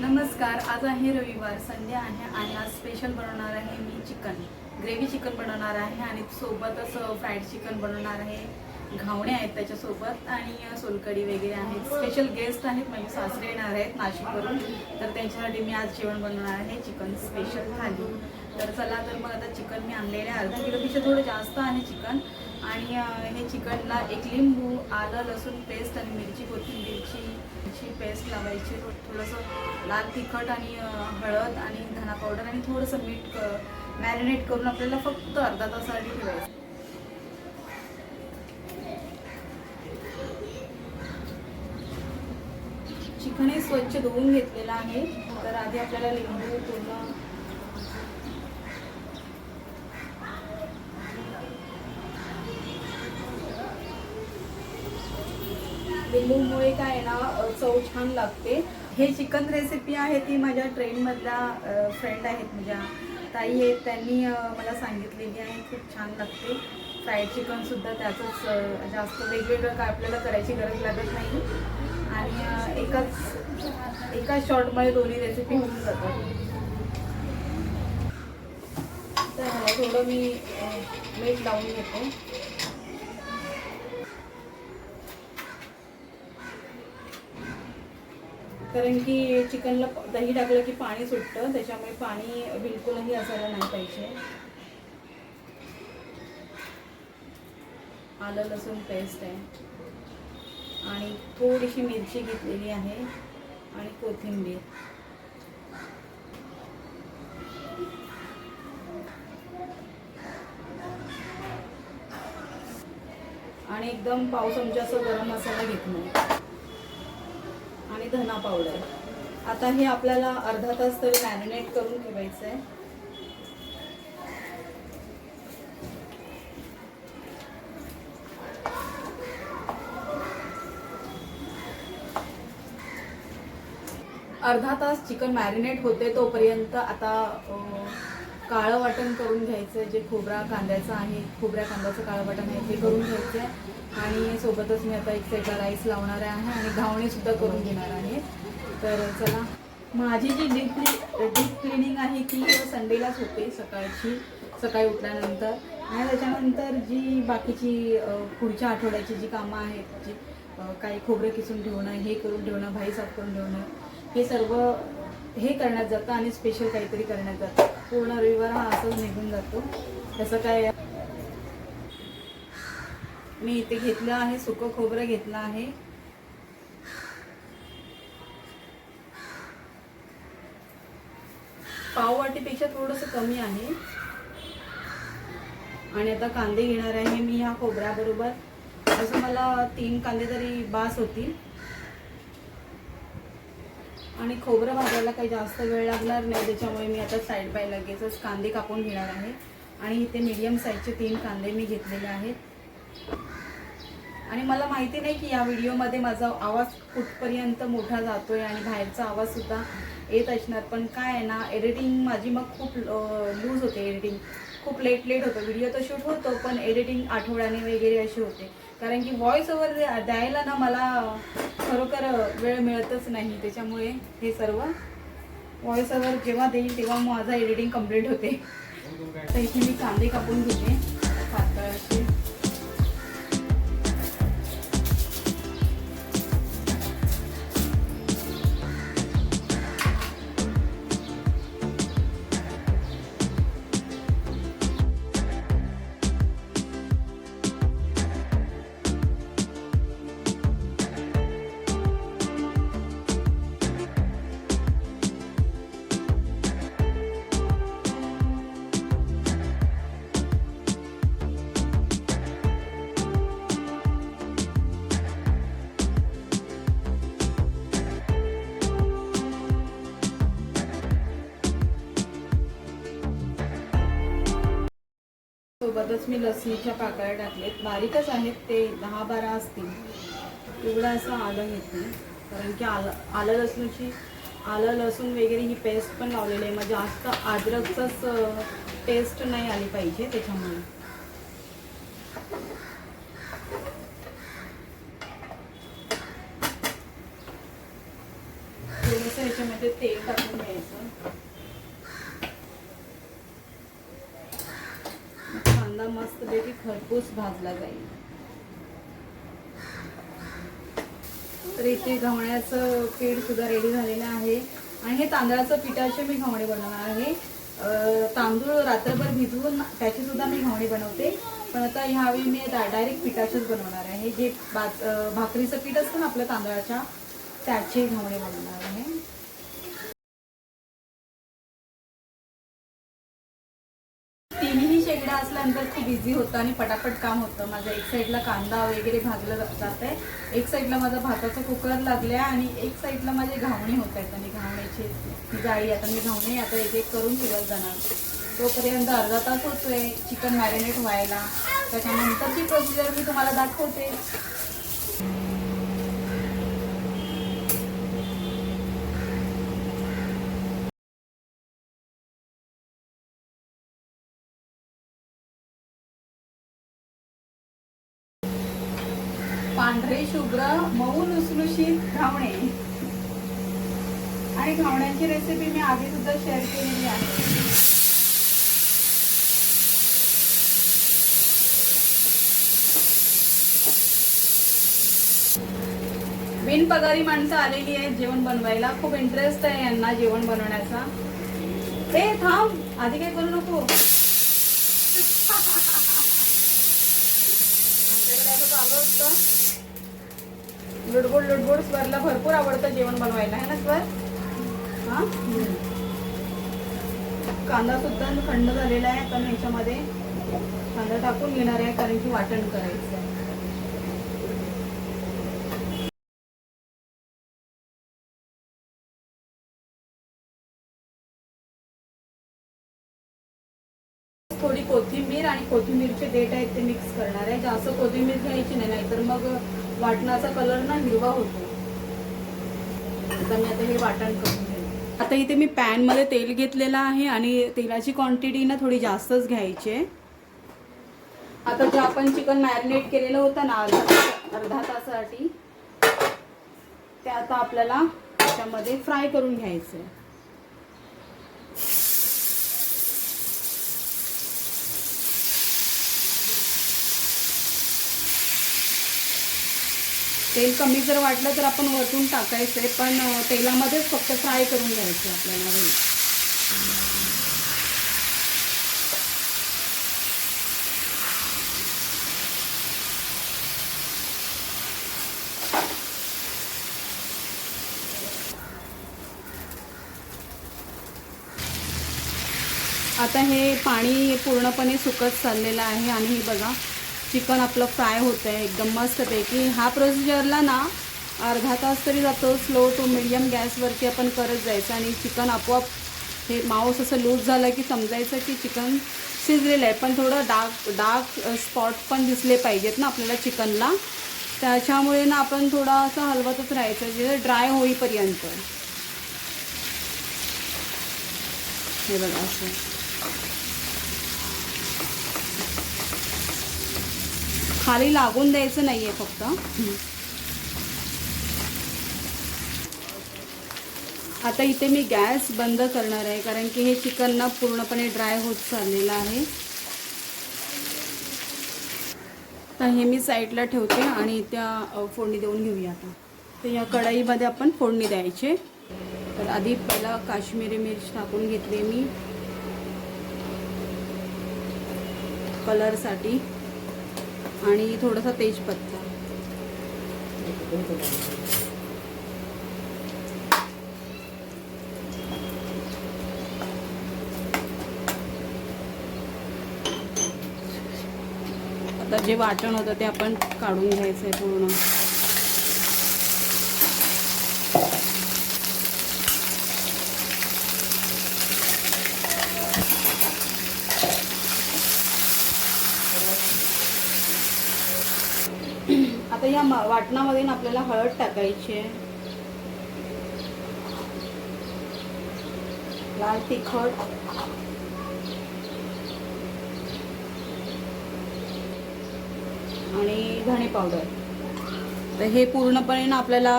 नमस्कार आज आहे रविवार संडे आहे आणि आज स्पेशल बनवणार आहे मी चिकन. ग्रेव्ही चिकन बनवणार आहे आणि सोबतच फ्राईड चिकन बनवणार आहे. घावणे आहेत त्याच्यासोबत आणि सोलकडी वगैरे आहेत. स्पेशल गेस्ट आहेत माझे सासरे येणार आहेत नाशिकवरून. तर त्यांच्यासाठी मी आज जेवण बनवणार आहे चिकन स्पेशल थाली. तर चला तर मग आता चिकन मी आणलेले आहे. अर्धा किलोपेक्षा थोडं जास्त आहे चिकन. आणि हे चिकनला एक लिंबू आलं लसूण पेस्ट आणि मिरची कोथिंबीरची अशी पेस्ट लावायची. थोडंसं लाल तिखट आणि हळद आणि धना पावडर आणि थोडंसं मीठ मॅरिनेट करून आपल्याला फक्त अर्धा तासासाठी ठेवायचं. चिकन हे स्वच्छ धुवून घेतलेलं आहे. तर आधी आपल्याला लिंबू पूर्ण लिंबूमुळे काय आहे ना चव छान लागते. हे चिकन रेसिपी आहे ती माझ्या ट्रेनमधल्या फ्रेंड आहेत माझ्या. ताई आहेत त्यांनी मला सांगितलेली आहे. खूप छान लागते. फ्राईड चिकनसुद्धा त्याचंच जास्त वेगवेगळं काय आपल्याला करायची गरज लागत नाही. आणि एकाच एकाच शॉर्टमध्ये दोन्ही रेसिपी होऊन जातात. तर थोडं मी मीठ लावून घेते. कारण की चिकनला दही टाकलं की पाणी सुटतं त्याच्यामुळे पाणी बिलकुलही असायला नाही पाहिजे. आलं लसूण पेस्ट आहे. आणि थोडीशी मिरची घेतलेली आहे आणि कोथिंबीर. आणि एकदम पाव असं गरम मसाला घेतला. आणि धना पावडर आता हे आपल्याला अर्धा तास तरी मॅरिनेट करून ठेवायचं आहे अर्धा तास चिकन मॅरिनेट होते तोपर्यंत आता काळं वाटण करून घ्यायचं जे खोबरा कांद्याचं आहे खोबऱ्या कांद्याचं काळं वाटण आहे ते करून घ्यायचं आहे. आणि सोबतच मी आता एक साईडला राईस लावणार आहे आणि घावणेसुद्धा करून घेणार आहे. तर चला. माझी जी डीप डीप क्लिनिंग आहे ती संडेलाच होते सकाळची सकाळी उठल्यानंतर. आणि त्याच्यानंतर जी बाकीची पुढच्या आठवड्याची जी कामं आहेत जी काही खोबरं किसून ठेवणं हे करून ठेवणं भाई साफ करून ठेवणं हे सर्व हे करण्यात जातं आणि स्पेशल काहीतरी करण्यात जातं. पूर्ण रविवार हा असंच निघून जातो. तसं काय मी इथे घेतलं आहे सुकं खोबरं घेतलं आहे. पाववाटीपेक्षा थोडंसं कमी आहे. आणि आता कांदे घेणार आहे मी ह्या खोबऱ्याबरोबर. असं मला तीन कांदे तरी बास होतील. आणि खोबरं भाजायला काही जास्त वेळ लागणार नाही त्याच्यामुळे मी आता साईड बाय लगेचच कांदे कापून घेणार आहे. आणि इथे मीडियम साईजचे तीन कांदे मी घेतलेले आहेत. आणि मला माहिती नाही की या व्हिडिओमध्ये माझा आवाज कुठपर्यंत मोठा जातोय आणि बाहेरचा आवाजसुद्धा येत असणार पण काय आहे ना एडिटिंग माझी मग खूप लूज होते एडिटिंग खूप लेट लेट होतं. व्हिडिओ तर शूट होतो पण एडिटिंग आठवड्याने वगैरे असे होते. कारण की व्हॉइस ओव्हर द्यायला ना मला खरोखर वेळ मिळतच नाही. त्याच्यामुळे हे सर्व व्हॉइस ओव्हर जेव्हा देईल तेव्हा माझा एडिटिंग कंप्लीट होते. तर इथे मी कांदे कापून घेते. पातळ सोबतच मी लसणीच्या पाकळ्या टाकलेत बारीकच आहेत ते दहा बारा असतील. एवढं असं आलं घेतलं कारण की आलं आलं लसूणची आलं लसूण वगैरे ही पेस्ट पण लावलेली आहे. मग जास्त अद्रकचंच टेस्ट नाही आली पाहिजे त्याच्यामुळे. थोडंसं ह्याच्यामध्ये तेल टाकून घ्यायचं कांदा मस्तपैकी खरपूस भाजला जाईल? तर इथे घवण्याचं पीठ सुद्धा रेडी झालेलं आहे. आणि हे तांदळाचं पिठाचे मी घवणे बनवणार आहे. तांदूळ रात्रभर भिजवून त्याची सुद्धा मी घवणी बनवते. पण आता ह्यावेळी मी डायरेक्ट पिठाचेच बनवणार आहे. जे भात भाकरीचं पीठ असतं ना आपल्या तांदळाच्या त्याचे घावणे बनवणार आहे. तिन्ही शेगड्या असल्यानंतर खूप इझी होतं आणि पटापट काम होतं. माझं एक साईडला कांदा वगैरे भाजलं जात आहे. एक साईडला माझा भाताचं कुकर लागलाय आणि एक साईडला माझे घावणे होत आहेत. आणि घावण्याची जाळी आता मी घावणे आता एक एक करून फिरत जाणार. तोपर्यंत अर्धा तास होतोय. चिकन मॅरिनेट व्हायला. त्याच्यानंतरची प्रोसिजर मी तुम्हाला दाखवते. पांढरे शुभ्र मऊ लुसलुशीत घावणे. आणि घावण्याची रेसिपी मी आधी सुद्धा शेअर केलेली आहे. बिनपगारी माणसं आलेली आहेत जेवण बनवायला. खूप इंटरेस्ट आहे यांना जेवण बनवण्याचा. हे थांब. आधी काय करू नको. आमच्याकडे आता चालू असतं. लुडबुड लुडबुड स्वरला भरपूर आवडतं जेवण बनवायला. है ना स्वर? हा? कांदा सुद्धा थंड झालेला आहे पण ह्याच्यामध्ये. कांदा टाकून घेणार आहे कारण की वाटण करायचं आहे. थोडी कोथिंबीर आणि कोथिंबीरचे देठ आहेत ते मिक्स करणार आहे. जास्त कोथिंबीर घ्यायची नाही नाहीतर मग वाटणाचा कलर ना हिरवा होतो. आता मी आता हे वाटण करून घेईन आता इथे मी पॅनमध्ये तेल घेतलेलं आहे आणि तेलाची क्वांटिटी ना थोडी जास्तच घ्यायची आहे. आता जे आपण चिकन मॅरिनेट केलेलं होतं ना अर्धा अर्धा तासासाठी ते आता आपल्याला त्याच्यामध्ये फ्राय करून घ्यायचं आहे तेल कमी जर वाटलं तर आपण वरतून टाकायचं आहे पण तेलामध्येच फक्त फ्राय करून घ्यायचं आपल्याला हे. आता हे पाणी पूर्णपणे सुकत चाललेलं आहे आणि हे बघा चिकन आपलं फ्राय होतं आहे एकदम मस्तपैकी. हा प्रोसिजरला ना अर्धा तास तरी जातो स्लो टू मिडियम गॅसवरती आपण करत जायचं आणि चिकन आपोआप हे मांस असं लूज झालं की समजायचं की चिकन शिजलेलं आहे. पण थोडं डार्क डार्क स्पॉट पण दिसले पाहिजेत ना आपल्याला चिकनला. त्याच्यामुळे ना आपण थोडा असं हलवतच राहायचं जे ड्राय होईपर्यंत. हे बघा असं. खाली लागून द्यायचं नाही आहे फक्त. आता इथे मी गॅस बंद करणार आहे कारण की हे चिकन ना पूर्णपणे ड्राय होत चाललेलं आहे. तर हे मी साईडला ठेवते आणि त्या फोडणी देऊन घेऊया आता. तर या कढईमध्ये आपण फोडणी द्यायचे. तर आधी पहिला काश्मीरी मिर्च टाकून घेतली मी. कलरसाठी आणि थोडासा तेजपत्ता. आता जे वाटण होतं ते आपण काढून घ्यायचं आहे पूर्ण. आता या वाटणामध्ये ना आपल्याला हळद टाकायची आहे. लाल तिखट. आणि धणे पावडर. तर हे पूर्णपणे ना आपल्याला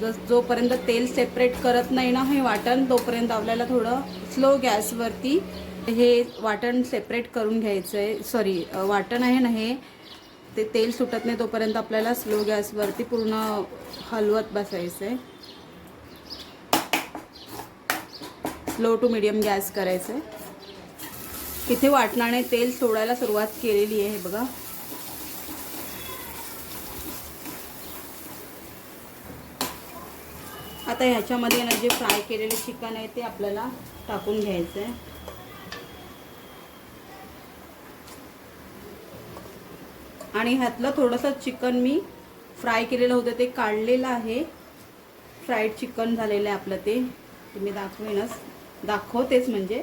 जस जोपर्यंत तेल सेपरेट करत नाही ना हे वाटण तोपर्यंत आपल्याला थोडं स्लो गॅसवरती हे वाटण सेपरेट करून घ्यायचं आहे सॉरी वाटण आहे ना हे ते तेल सुटत नाही तोपर्यंत आपल्याला स्लो गॅसवरती पूर्ण हलवत बसायचं आहे स्लो टू मिडियम गॅस करायचं आहे इथे वाटणाने तेल सोडायला सुरुवात केलेली आहे बघा. आता ह्याच्यामध्ये ना जे फ्राय केलेले चिकन आहे ते आपल्याला टाकून घ्यायचं आहे आणि ह्यातलं थोडंसं चिकन मी फ्राय केलेलं होतं ते काढलेलं आहे. फ्राईड चिकन झालेलं आहे आपलं ते. तुम्ही दाखवेनच दाखवतेच म्हणजे.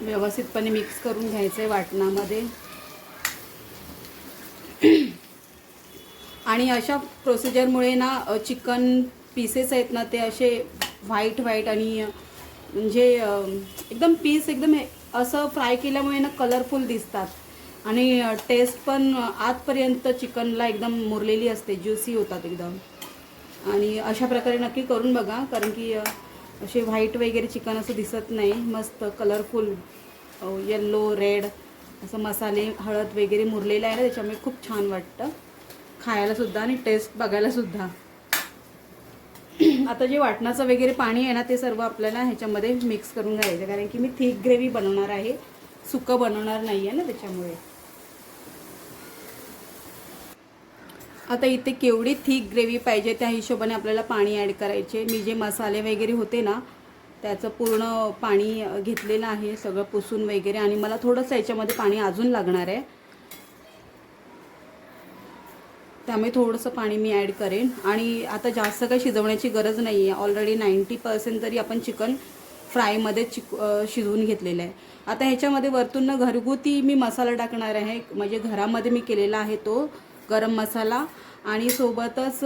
व्यवस्थितपणे मिक्स करून घ्यायचं आहे वाटणामध्ये. आणि अशा प्रोसिजरमुळे ना चिकन पीसेस आहेत ना ते असे व्हाईट व्हाईट आणि म्हणजे एकदम पीस एकदम हे- असं फ्राय केल्यामुळे ना कलरफुल दिसतात. आणि टेस्ट पण आतपर्यंत चिकनला एकदम मुरलेली असते ज्युसी होतात एकदम. आणि अशा प्रकारे नक्की करून बघा कारण की असे व्हाईट वगैरे चिकन असं दिसत नाही. मस्त कलरफुल येल्लो रेड असं मसाले हळद वगैरे मुरलेलं आहे ना त्याच्यामुळे खूप छान वाटतं. खायलासुद्धा आणि टेस्ट बघायलासुद्धा आता जे वाटणाचं वगैरे पाणी आहे ना ते सर्व आपल्याला ह्याच्यामध्ये मिक्स करून घ्यायचं कारण की मी थिक ग्रेव्ही बनवणार आहे. सुकं बनवणार नाही आहे ना त्याच्यामुळे. आता इथे केवढी थिक ग्रेव्ही पाहिजे त्या हिशोबाने आपल्याला पाणी ॲड करायचे. मी जे मसाले वगैरे होते ना त्याचं पूर्ण पाणी घेतलेलं आहे सगळं पुसून वगैरे. आणि मला थोडंसं याच्यामध्ये पाणी अजून लागणार आहे. त्यामुळे थोडंसं पाणी मी ॲड करेन. आणि आता जास्त काही शिजवण्याची गरज नाही आहे ऑलरेडी नाईंटी पर्सेंट तरी आपण चिकन फ्रायमध्ये चिक शिजवून घेतलेलं आहे. आता ह्याच्यामध्ये वरतून ना घरगुती मी मसाला टाकणार आहे. म्हणजे घरामध्ये मी केलेला आहे तो गरम मसाला. आणि सोबतच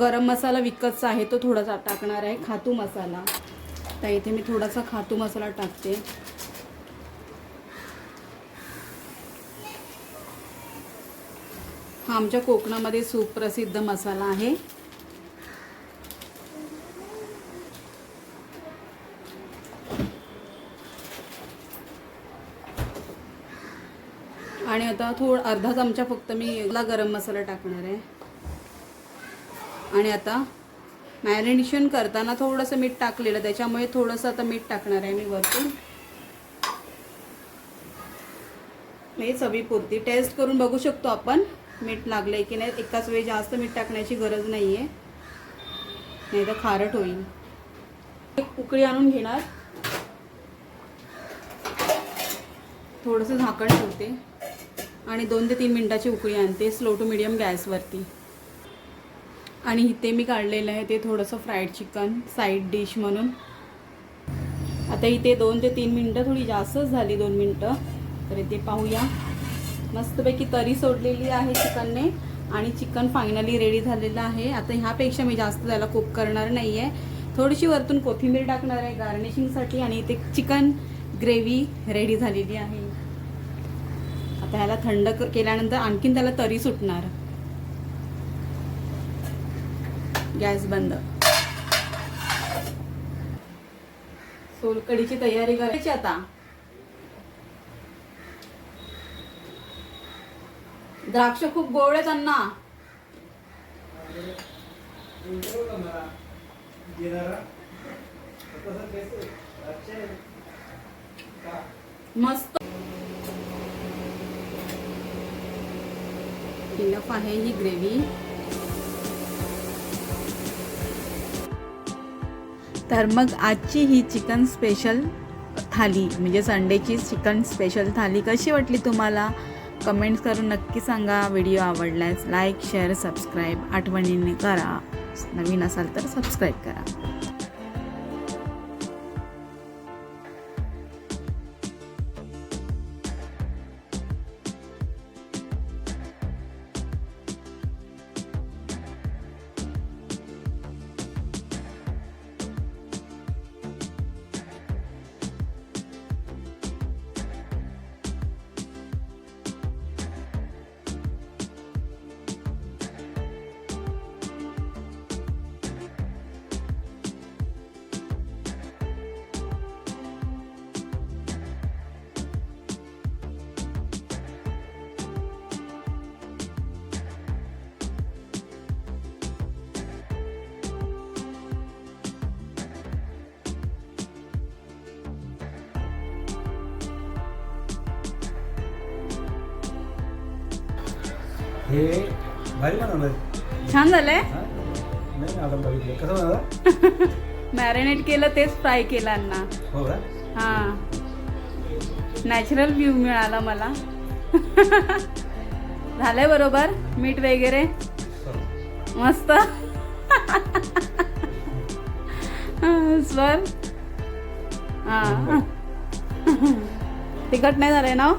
गरम मसाला विकतचा आहे तो थोडासा टाकणार आहे. खातू मसाला. तर इथे मी थोडासा खातू मसाला टाकते. हा आमच्या कोकणामध्ये सुप्रसिद्ध मसाला आहे. आणि आता थोड अर्धा चमचा फक्त मी ला गरम मसाला टाकणार आहे. आणि आता मॅरिनेशन करताना थोडंसं मीठ टाकलेलं त्याच्यामुळे थोडंसं आता मीठ टाकणार आहे मी वरतून. हे चवीपुरती. टेस्ट करून बघू शकतो आपण. मीठ लागलं आहे की नाही एकाच वेळी जास्त मीठ टाकण्याची गरज नाही आहे नाही तर खारट होईल. एक उकळी आणून घेणार. थोडंसं झाकण ठेवते. आणि दोन ते तीन मिनटाची उकळी आणते स्लो टू मिडियम गॅसवरती. आणि इथे मी काढलेलं आहे ते थोडंसं फ्राईड चिकन साईड डिश म्हणून. आता इथे दोन ते तीन मिनटं थोडी जास्तच झाली दोन मिनटं. तर इथे पाहूया. मस्तपैकी तरी सोडलेली आहे चिकनने आणि चिकन फायनली रेडी झालेलं आहे. आता ह्यापेक्षा मी जास्त त्याला कुक करणार नाही आहे थोडीशी वरतून कोथिंबीर टाकणार आहे गार्निशिंगसाठी आणि इथे चिकन ग्रेव्ही रेडी झालेली आहे. आता ह्याला थंड केल्यानंतर आणखीन त्याला तरी सुटणार. गॅस बंद. सोलकडीची तयारी करायची आता. द्राक्ष खूप गोड आहेत अण्णा. मस्त. इनफ आहे ही ग्रेव्ही. तर मग आजची ही चिकन स्पेशल थाली म्हणजे संडेची चिकन स्पेशल थाली कशी वाटली तुम्हाला? कमेंट्स करून नक्की सांगा. व्हिडिओ आवडल्यास लाईक शेअर सबस्क्राईब आठवणीने करा. नवीन असाल तर सबस्क्राईब करा. हे भारी बनवलंय छान झालंय? हा? नाही बघितलं कसं बनवलं? मॅरिनेट केलं तेच फ्राय केलं अण्णा. हो का? हा. नॅचरल व्ह्यू मिळाला मला. झालंय बरोबर? मीठ वगैरे? हो. मस्त. स्वर. हा. तिखट नाही झालंय ना हो?